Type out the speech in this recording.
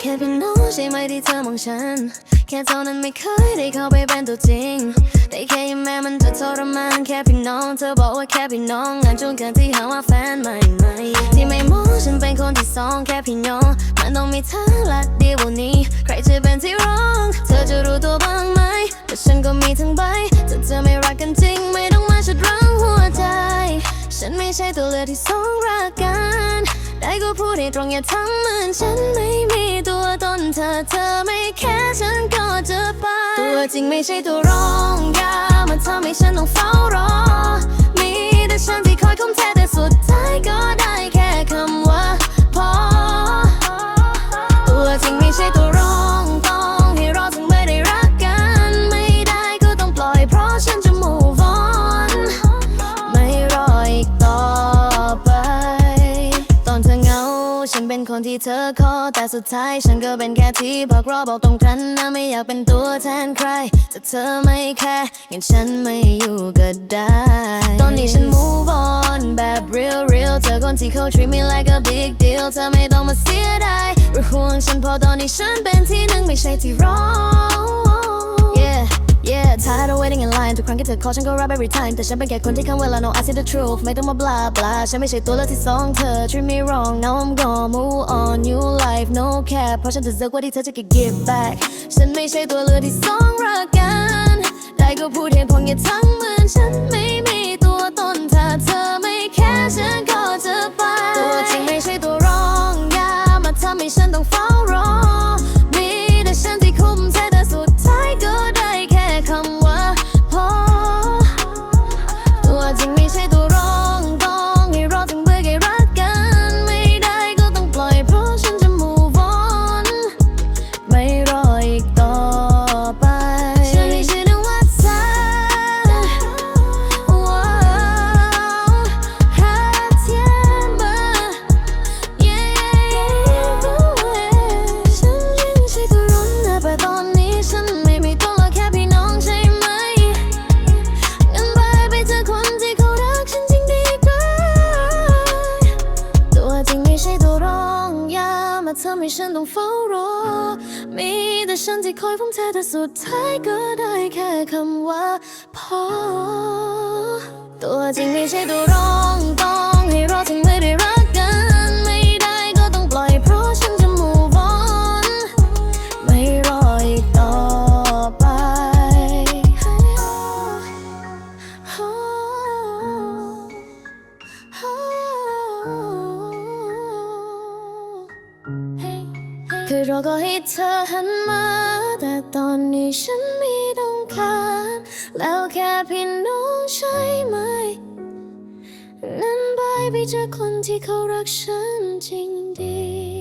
แค่เป็นน้องใช่ไหมที่เธอมองฉัน แค่เท่านั้นไม่เคยได้เข้าไปเป็นตัวจริง แต่แค่ยังแม้มันจะทรมานแค่พี่น้องเธอบอกว่าแค่พี่น้องงานจนเกินที่หาว่าแฟนใหม่ไหมที่ไม่มองฉันเป็นคนที่สองแค่พี่น้องมันต้องมีเธอละดียววัน ใช่ตัวเลือกที่สองรักกัน ได้ก็พูดให้ตรงอย่าทำเหมือนฉันไม่มีตัวตนเธอเธอไม่แค่ฉันก็จะไปตัวจริงไม่ใช่ตัวรองอยา เป็นคนที่เธอขอแต่สุดท้าย ฉันก็เป็นแค่ที่พอกรอบอกตรงกันนะไม่อยากเป็นตัวแทนใครแต่เธอไม่แค่งั้นฉันไม่อยู่ก็ได้ ตอนนี้ฉัน move on แบบ real real เธอคนที่เขา treat me like a big deal เธอไม่ต้องมาเสียดายหรือห่วงฉันพอตอนนี้ฉันเป็นที่หนึ่งไม่ใช่ที่รอง tired of waiting in line ทุกครั้งที่เธอ call ฉันก็รับ every time แต่ฉันเป็นแค่คนที่คำเวลา no I see the truth ไม่ต้องมา blah blah ฉันไม่ใช่ตัวเลือกที่สองเธอ treat me wrong now I'm gone move on new life no care เพราะฉัน deserve กว่าที่เธอจะ give back ฉันไม่ใช่ตัวเลือกที่สองรักกัน ได้ก็พูดเหตุผลอย่าทั้งเหมือนฉันไม่ อย่ามาทำให้ฉันต้องเฝ้ารอ มีแต่ฉันที่คอยพุ่มเธอแต่สุดท้ายก็ได้แค่คำว่าพอ ตัวจริงไม่ใช่ตัวรอง เคยรอก็ให้เธอหันมา แต่ตอนนี้ฉันไม่ต้องการแล้วแค่พี่น้องใช่ไหม นั้นบายไปเจอคนที่เขารักฉันจริงดี